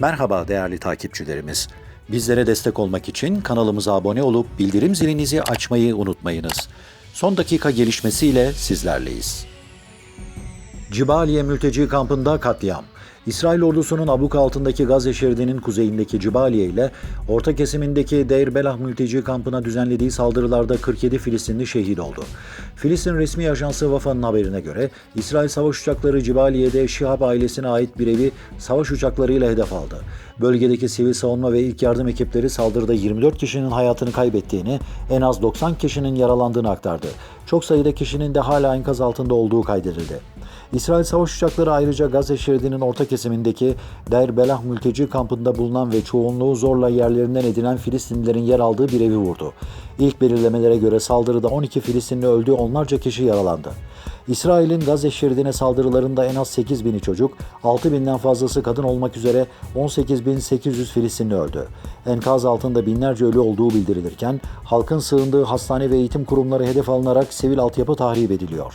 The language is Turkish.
Merhaba değerli takipçilerimiz. Bizlere destek olmak için kanalımıza abone olup bildirim zilinizi açmayı unutmayınız. Son dakika gelişmesiyle sizlerleyiz. Cibaliye mülteci kampında katliam. İsrail ordusunun abluk altındaki Gazze şeridinin kuzeyindeki Cibaliye ile orta kesimindeki Deir Belah mülteci kampına düzenlediği saldırılarda 47 Filistinli şehit oldu. Filistin resmi ajansı Vafa'nın haberine göre İsrail savaş uçakları Cibaliye'de Şihab ailesine ait bir evi savaş uçaklarıyla hedef aldı. Bölgedeki sivil savunma ve ilk yardım ekipleri saldırıda 24 kişinin hayatını kaybettiğini, en az 90 kişinin yaralandığını aktardı. Çok sayıda kişinin de hala enkaz altında olduğu kaydedildi. İsrail savaş uçakları ayrıca Gazze şeridinin orta kesimindeki Deir Belah mülteci kampında bulunan ve çoğunluğu zorla yerlerinden edilen Filistinlilerin yer aldığı bir evi vurdu. İlk belirlemelere göre saldırıda 12 Filistinli öldü, onlarca kişi yaralandı. İsrail'in Gazze şeridine saldırılarında en az 8 bini çocuk, 6 binden fazlası kadın olmak üzere 18.800 Filistinli öldü. Enkaz altında binlerce ölü olduğu bildirilirken, halkın sığındığı hastane ve eğitim kurumları hedef alınarak sivil altyapı tahrip ediliyor.